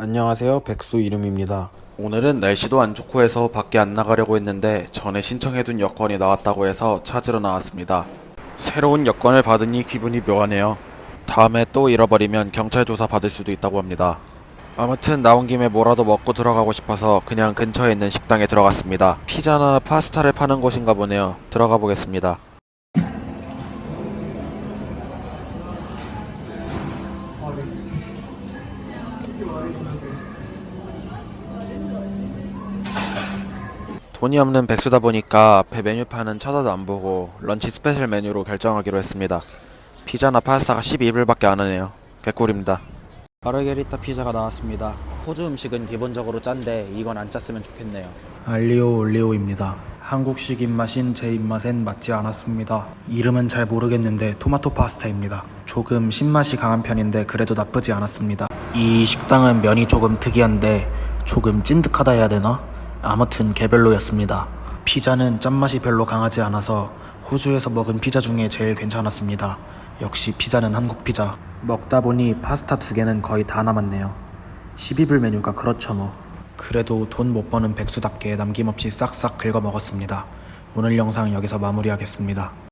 안녕하세요. 백수 이름입니다. 오늘은 날씨도 안 좋고 해서 밖에 안 나가려고 했는데 전에 신청해둔 여권이 나왔다고 해서 찾으러 나왔습니다. 새로운 여권을 받으니 기분이 묘하네요. 다음에 또 잃어버리면 경찰 조사 받을 수도 있다고 합니다. 아무튼 나온 김에 뭐라도 먹고 들어가고 싶어서 그냥 근처에 있는 식당에 들어갔습니다. 피자나 파스타를 파는 곳인가 보네요. 들어가 보겠습니다. 돈이 없는 백수다 보니까 앞에 메뉴판은 쳐다도 안 보고 런치 스페셜 메뉴로 결정하기로 했습니다. 피자나 파스타가 12불밖에 안 하네요. 개꿀입니다. 마르게리타 피자가 나왔습니다. 호주 음식은 기본적으로 짠데 이건 안 짰으면 좋겠네요. 알리오 올리오입니다. 한국식 입맛인 제 입맛엔 맞지 않았습니다. 이름은 잘 모르겠는데 토마토 파스타입니다. 조금 신맛이 강한 편인데 그래도 나쁘지 않았습니다. 이 식당은 면이 조금 특이한데 조금 찐득하다 해야 되나? 아무튼 개별로였습니다. 피자는 짠맛이 별로 강하지 않아서 호주에서 먹은 피자 중에 제일 괜찮았습니다. 역시 피자는 한국 피자. 먹다 보니 파스타 두 개는 거의 다 남았네요. 12불 메뉴가 그렇죠 뭐. 그래도 돈 못 버는 백수답게 남김없이 싹싹 긁어 먹었습니다. 오늘 영상 여기서 마무리하겠습니다.